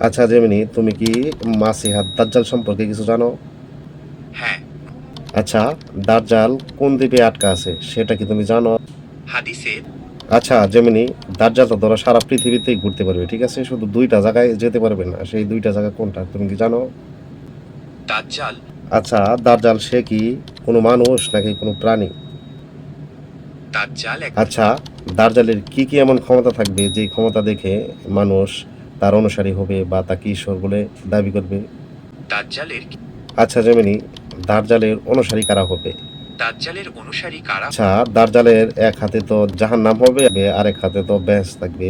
আচ্ছা জেমিনি তুমি কি মাসিহাত দাজ্জাল সম্পর্কে কিছু জানো? হ্যাঁ। আচ্ছা দাজ্জাল কোন দ্বীপে আটকা আছে সেটা কি তুমি জানো? হাদিসে। আচ্ছা জেমিনি দাজ্জাল তো ধরো সারা পৃথিবীতেই ঘুরতে পারবে ঠিক আছে? শুধু দুইটা জায়গায় যেতে পারবে না সেই দুইটা জায়গা কোনটা তুমি কি জানো? দাজ্জাল। আচ্ছা দাজ্জাল সে কি কোনো মানুষ নাকি কোনো প্রাণী? দাজ্জাল আচ্ছা দার্জালের কি কি এমন ক্ষমতা থাকবে যে ক্ষমতা দেখে মানুষ তার অনুসারী হবে বা তাকে ঈশ্বর বলে দাবি করবে? দাজ্জালের আচ্ছা জেমিনি দার্জালের অনুসারী কারা হবে? দাজ্জালের অনুসারী কারা আচ্ছা দার্জালের এক হাতে তো জাহান নাম হবে আরেক হাতে তো ব্যাস থাকবে।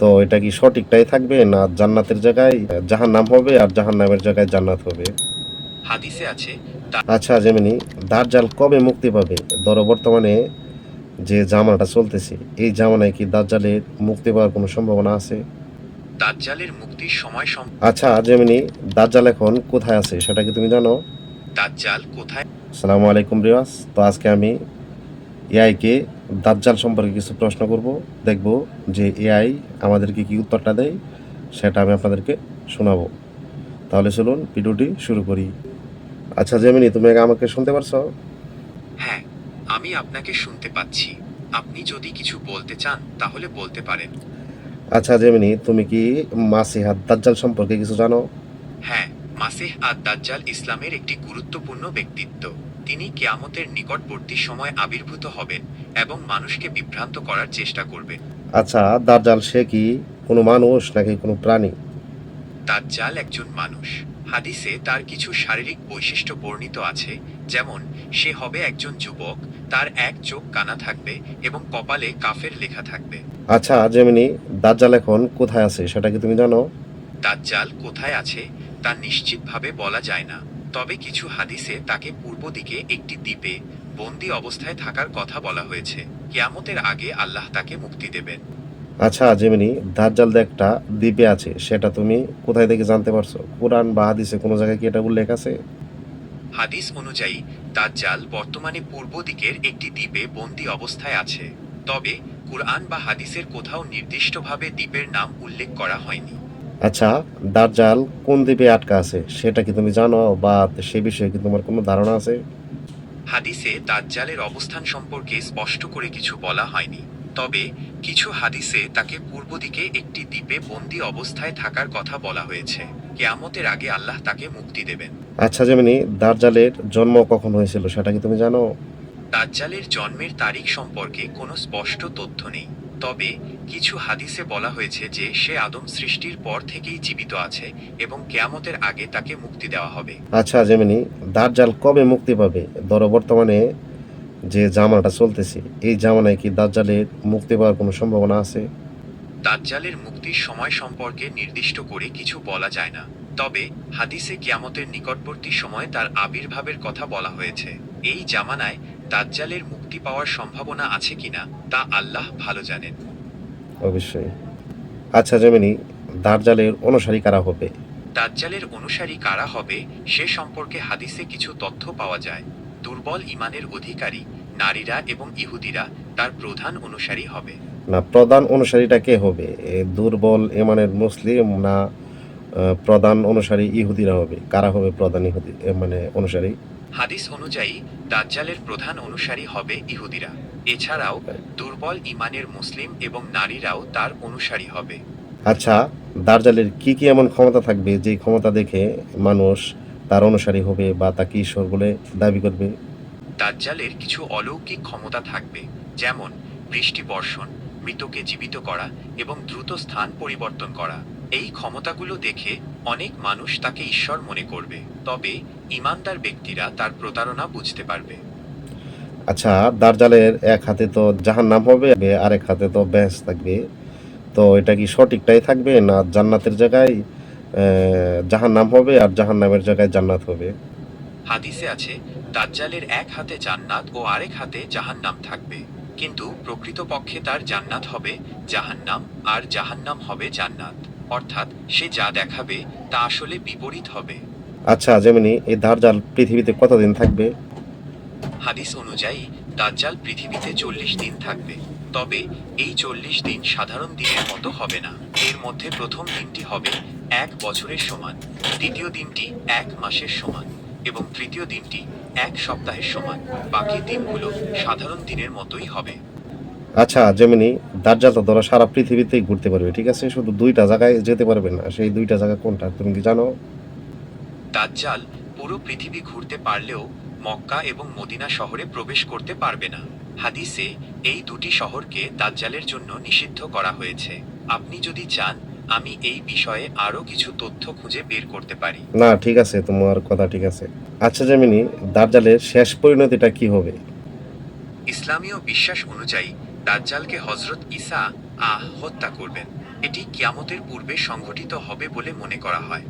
তো এটা কি সঠিকটাই থাকবে না জান্নাতের জায়গায় জাহান নাম হবে আর জাহান নামের জায়গায় জান্নাত হবে? হাদিসে আছে আচ্ছা যেমনি দার্জাল কবে মুক্তি পাবে? ধরো বর্তমানে যে জামানাটা চলতেছে এই জামানায় কি দার্জালের মুক্তি পাওয়ার কোনো সম্ভাবনা আছে? দাজ্জালের মুক্তির সময় সম আচ্ছা যেমনি দাজ্জাল এখন কোথায় আছে সেটা কি তুমি জানো? দাজ্জাল কোথায়? সালামু আলাইকুম রিয়াজ তো আজকে আমি এআইকে দাজ্জাল সম্পর্কে কিছু প্রশ্ন করব দেখব যে এআই আমাদেরকে কি উত্তরটা দেয় সেটা আমি আপনাদেরকে শোনাবো। তাহলে চলুন ভিডিওটি শুরু করি। আচ্ছা জেমিনি তুমি আমাকে শুনতে পারছ? হ্যাঁ আমি আপনাকে শুনতে পাচ্ছি। আপনি যদি কিছু বলতে চান তাহলে বলতে পারেন। আচ্ছা জেমিনি তুমি কি মাসিহাত দাজ্জাল সম্পর্কে কিছু জানো? হ্যাঁ মাসিহ আদ দাজ্জাল ইসলামের একটি গুরুত্বপূর্ণ ব্যক্তিত্ব। তিনি কেয়ামতের নিকটবর্তী সময় আবির্ভূত হবেন এবং মানুষকে বিভ্রান্ত করার চেষ্টা করবেন। আচ্ছা দাজ্জাল সে কি কোনো মানুষ নাকি কোনো প্রাণী? দাজ্জাল একজন মানুষ। হাদিসে তার কিছু শারীরিক বৈশিষ্ট্য বর্ণিত আছে যেমন সে হবে একজন যুবক তার এক চোখ কানা থাকবে এবং কপালে কাফের লেখা থাকবে। আচ্ছা জেমিনি দাজ্জাল এখন কোথায় আছে সেটা কি তুমি জানো? দাজ্জাল কোথায় আছে তা নিশ্চিতভাবে বলা যায় না। তবে কিছু হাদিসে তাকে পূর্ব দিকে একটি দ্বীপে বন্দি অবস্থায় থাকার কথা বলা হয়েছে। কিয়ামতের আগে আল্লাহ তাকে মুক্তি দেবেন। আচ্ছা জেমিনি দাজ্জাল একটা দ্বীপে আছে সেটা তুমি কোথায় থেকে জানতে পারছ? কোরআন বা হাদিসে কোনো জায়গায় কি এটা উল্লেখ আছে? হাদিস অনুযায়ী দাজ্জাল বর্তমানে পূর্ব দিকের একটি দ্বীপে বন্দি অবস্থায় আছে তবে কুরআন বা হাদিসের কোথাও নির্দিষ্টভাবে দ্বীপের নাম উল্লেখ করা হয়নি। আচ্ছা দাজ্জাল কোন দ্বীপে আটকা আছে সেটা কি তুমি জানো বা সে বিষয়ে কি তোমার কোনো ধারণা আছে? হাদিসে দাজ্জালের অবস্থান সম্পর্কে স্পষ্ট করে কিছু বলা হয়নি। তবে কিছু হাদিসে তাকে পূর্ব দিকে একটি দ্বীপে বন্দি অবস্থায় থাকার কথা বলা হয়েছে। কেয়ামতের আগে আল্লাহ তাকে মুক্তি দেবেন। আচ্ছা যেমনি দাজ্জালের জন্ম কখন হয়েছিল সেটা কি তুমি জানো? দাজ্জালের জন্মের তারিখ সম্পর্কে কোনো স্পষ্ট তথ্য নেই। তবে কিছু হাদিসে বলা হয়েছে যে সে আদম সৃষ্টির পর থেকেই জীবিত আছে এবং কেয়ামতের আগে তাকে মুক্তি দেওয়া হবে। আচ্ছা যেমনি দাজ্জাল কবে মুক্তি পাবে? ধরো বর্তমানে যে জামানাটা চলতেছে এই জামানায় কি দাজ্জালের মুক্তি পাওয়ার কোনো সম্ভাবনা আছে? দাজ্জালের মুক্তির সময় সম্পর্কে নির্দিষ্ট করে কিছু বলা যায় না তবে হাদিসে কিয়ামতের নিকটবর্তী সময় তার আবির্ভাবের কথা বলা হয়েছে। এই জামানায় দাজ্জালের মুক্তি পাওয়ার সম্ভাবনা আছে কিনা তা আল্লাহ ভালো জানেন। অবশ্যই। আচ্ছা যেমনি দাজ্জালের অনুসারী কারা হবে? দাজ্জালের অনুসারী কারা হবে সে সম্পর্কে হাদিসে কিছু তথ্য পাওয়া যায়। দুর্বল ইমানের অধিকারী নারীরা এবং ইহুদিরা তার প্রধান অনুসারী হবে। না প্রধান অনুসারীটা কে হবে? দুর্বল ইমানের মুসলিম না প্রধান অনুসারী ইহুদিরা হবে? কারা হবে প্রধান ইহুদি মানে অনুসারী? হাদিস অনুযায়ী দাজ্জালের প্রধান অনুসারী হবে ইহুদিরা। এছাড়াও দুর্বল ইমানের মুসলিম এবং নারীরাও তার অনুসারী হবে। আচ্ছা দার্জালের কি কি এমন ক্ষমতা থাকবে? যে ক্ষমতা দেখে মানুষ তার অনুসারী হবে বা তাকে ঈশ্বর বলে দাবি করবে। দাজ্জালের কিছু অলৌকিক ক্ষমতা থাকবে যেমন বৃষ্টি বর্ষণ মৃতকে জীবিত করা এবং দ্রুত স্থান পরিবর্তন করা। এই ক্ষমতাগুলো দেখে অনেক মানুষ তাকে ঈশ্বর মনে করবে তবে ইমানদার ব্যক্তিরা তার প্রতারণা বুঝতে পারবে। আচ্ছা দার্জালের এক হাতে তো জাহান নাম হবে আরেক হাতে তো ব্যাস থাকবে। তো এটা কি সঠিকটাই থাকবে না জান্নাতের জায়গায়? জাহান নাম হবে আর জাহান নামের জায়গায় জান্নাত হবে। হাদিসে আছে দাজ্জালের এক হাতে জান্নাত ও আরেক হাতে জাহান্নাম থাকবে। কিন্তু প্রকৃতপক্ষে তার জান্নাত হবে জাহান্নাম আর জাহান্নাম হবে জান্নাত। অর্থাৎ সে যা দেখাবে তা আসলে বিপরীত হবে। আচ্ছা যেমনি এই দার্জাল পৃথিবীতে কতদিন থাকবে? হাদিস অনুযায়ী দাজ্জাল পৃথিবীতে চল্লিশ দিন থাকবে। তবে এই চল্লিশ দিন সাধারণ দিনের মতো হবে না। এর মধ্যে প্রথম দিনটি হবে এক বছরের সমান দ্বিতীয় দিনটি এক মাসের সমান এবং তৃতীয় দিনটি এক সপ্তাহের সমান। বাকি দিনগুলো সাধারণ দিনের মতোই হবে। আচ্ছা যেমনি দাজ্জাল তো ধরো সারা পৃথিবীতেই ঘুরতে পারবে ঠিক আছে? শুধু দুইটা জায়গায় যেতে পারবে না সেই দুইটা জায়গা কোনটা? তুমি কি জানো? দাজ্জাল পুরো পৃথিবী ঘুরতে পারলেও মক্কা এবং মদিনা শহরে প্রবেশ করতে পারবে না। হাদিসে এই দুটি শহরকে দাজ্জালের জন্য নিষিদ্ধ করা হয়েছে। আপনি যদি চান আমি এই বিষয়ে আরও কিছু তথ্য খুঁজে বের করতে পারি। না ঠিক আছে তোমার কথা ঠিক আছে। আচ্ছা যেমনি দাজ্জালের শেষ পরিণতিটা কি হবে? ইসলামীয় বিশ্বাস অনুযায়ী দাজ্জালকে হজরত ঈসা আহ হত্যা করবেন। এটি কিয়ামতের পূর্বে সংঘটিত হবে বলে মনে করা হয়।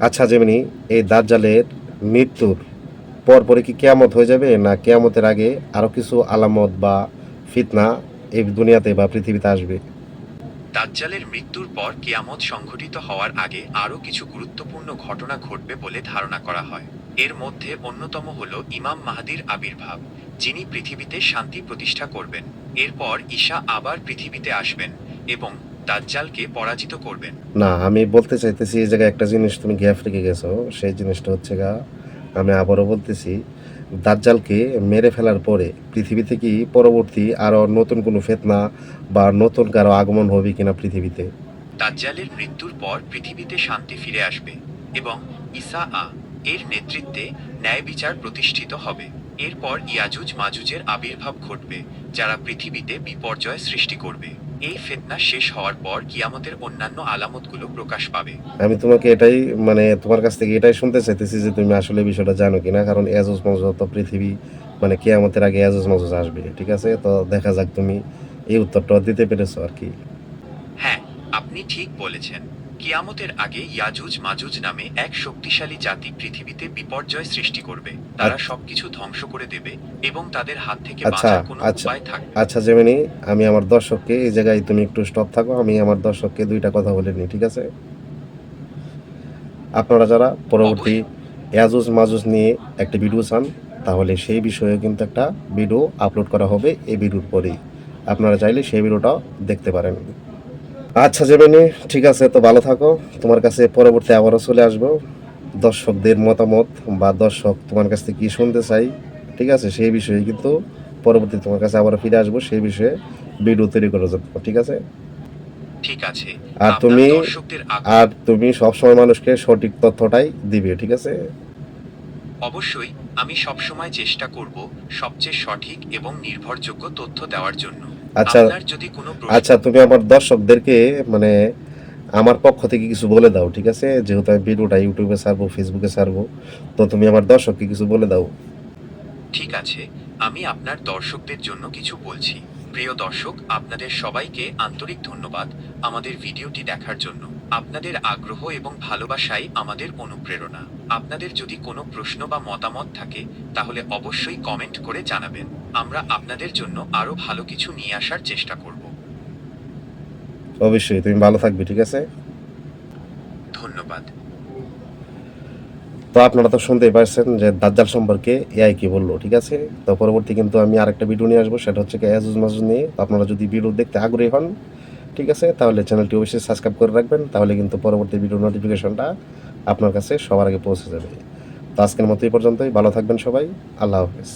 আচ্ছা যেমনি এই দাজ্জালের মৃত্যুর পর পরে কি কেয়ামত হয়ে যাবে না কেয়ামতের আগে আরও কিছু আলামত বা ফিতনা এই দুনিয়াতে বা পৃথিবীতে আসবে? দাজ্জালের মৃত্যুর পর কিয়ামত সংঘটিত হওয়ার আগে আরও কিছু গুরুত্বপূর্ণ ঘটনা ঘটবে বলে ধারণা করা হয়। এর মধ্যে অন্যতম হল ইমাম মাহাদির আবির্ভাব যিনি পৃথিবীতে শান্তি প্রতিষ্ঠা করবেন। এরপর ঈশা আবার পৃথিবীতে আসবেন এবং দাজ্জালকে পরাজিত করবেন। না আমি বলতে চাইতেছি এই জায়গায় একটা জিনিস তুমি গ্যাপ রেখে গেছো সেই জিনিসটা হচ্ছে গা আমি আবারও বলতেছি, দাজ্জালকে মেরে ফেলার পরে পৃথিবীতে কি পরবর্তী আরও নতুন কোনো ফেতনা বা নতুন কারও আগমন হবে কিনা পৃথিবীতে। দাজ্জালের মৃত্যুর পর পৃথিবীতে শান্তি ফিরে আসবে এবং ইসা আ এর নেতৃত্বে ন্যায় বিচার প্রতিষ্ঠিত হবে। এরপর ইয়াজুজ মাজুজের আবির্ভাব ঘটবে, যারা পৃথিবীতে বিপর্যয় সৃষ্টি করবে। এই ফেতনা শেষ হওয়ার পর কিয়ামতের অন্যান্য আলামতগুলো প্রকাশ পাবে। আমি তোমাকে এটাই মানে তোমার কাছ থেকে এটাই শুনতে চাইতেছি যে তুমি আসলে বিষয়টা জানো কিনা কারণ এজজ মজজ তো পৃথিবী মানে কেয়ামতের আগে এজজ মজজ আসবে ঠিক আছে? তো দেখা যাক তুমি এই উত্তরটা দিতে পেরেছ আর কি। হ্যাঁ আপনি ঠিক বলেছেন। কিয়ামতের আগে ইয়াজুজ মাজুজ নামে এক শক্তিশালী জাতি পৃথিবীতে বিপর্যয় সৃষ্টি করবে। তারা সবকিছু ধ্বংস করে দেবে এবং তাদের হাত থেকে আচ্ছা, বাঁচার কোনো আচ্ছা। উপায় থাকবে না। আচ্ছা যেমনি আমি আমার দর্শককে এই জায়গায় তুমি একটু স্টপ থাকো আমি আমার দর্শককে দুইটা কথা বলে নিই ঠিক আছে? আপনারা যারা পরবর্তী এয়াজুজ মাজুজ নিয়ে একটা ভিডিও চান তাহলে সেই বিষয়ে কিন্তু একটা ভিডিও আপলোড করা হবে এই ভিডিওর পরেই। আপনারা চাইলে সেই ভিডিওটাও দেখতে পারেন। আচ্ছা যেমনি ঠিক আছে তো ভালো থাকো। তোমার কাছে পরবর্তী আবারও চলে আসব। দর্শকদের মতামত বা দর্শক তোমার কাছ থেকে কী শুনতে চাই ঠিক আছে সেই বিষয়ে কিন্তু পরবর্তী তোমার কাছে আবার ফিরে আসব সেই বিষয়ে ভিডিও তৈরি করার জন্য ঠিক আছে? ঠিক আছে। আর তুমি- আর তুমি সবসময় মানুষকে সঠিক তথ্যটাই দিবে ঠিক আছে? অবশ্যই আমি সবসময় চেষ্টা করব সবচেয়ে সঠিক এবং নির্ভরযোগ্য তথ্য দেওয়ার জন্য। আচ্ছা আচ্ছা তুমি আমার দর্শকদেরকে মানে আমার পক্ষ থেকে কিছু বলে দাও ঠিক আছে? যেহেতু আমি ভিডিওটা ইউটিউবে ছাড়বো ফেসবুকে ছাড়বো তো তুমি আমার দর্শককে কিছু বলে দাও। ঠিক আছে আমি আপনার দর্শকদের জন্য কিছু বলছি। প্রিয় দর্শক আপনাদের সবাইকে আন্তরিক ধন্যবাদ আমাদের ভিডিওটি দেখার জন্য। আপনাদের আগ্রহ এবং ভালোবাসাই আমাদের অনুপ্রেরণা। আপনাদের যদি কোনো প্রশ্ন বা মতামত থাকে তাহলে অবশ্যই কমেন্ট করে জানাবেন। আমরা আপনাদের জন্য আরও ভালো কিছু নিয়ে আসার চেষ্টা করব। অবশ্যই তুমি ভালো থাকবে ঠিক আছে? ধন্যবাদ। তো আপনারা তো শুনতেই পারছেন যে দাজ্জাল সম্পর্কে এআই কি বলল ঠিক আছে? তো পরবর্তী কিন্তু আমি আরেকটা ভিডিও নিয়ে আসব সেটা হচ্ছে এয়াজুজ মাজুজ নিয়ে। আপনারা যদি ভিডিও দেখতে আগ্রহী হন ঠিক আছে? তাহলে চ্যানেলটি অবশ্যই সাবস্ক্রাইব করে রাখবেন, তাহলে কিন্তু পরবর্তী ভিডিও নোটিফিকেশনটা আপনার কাছে সবার আগে পৌঁছে যাবে। তো আজকের মতো এই পর্যন্তই, ভালো থাকবেন সবাই, আল্লাহ হাফেজ।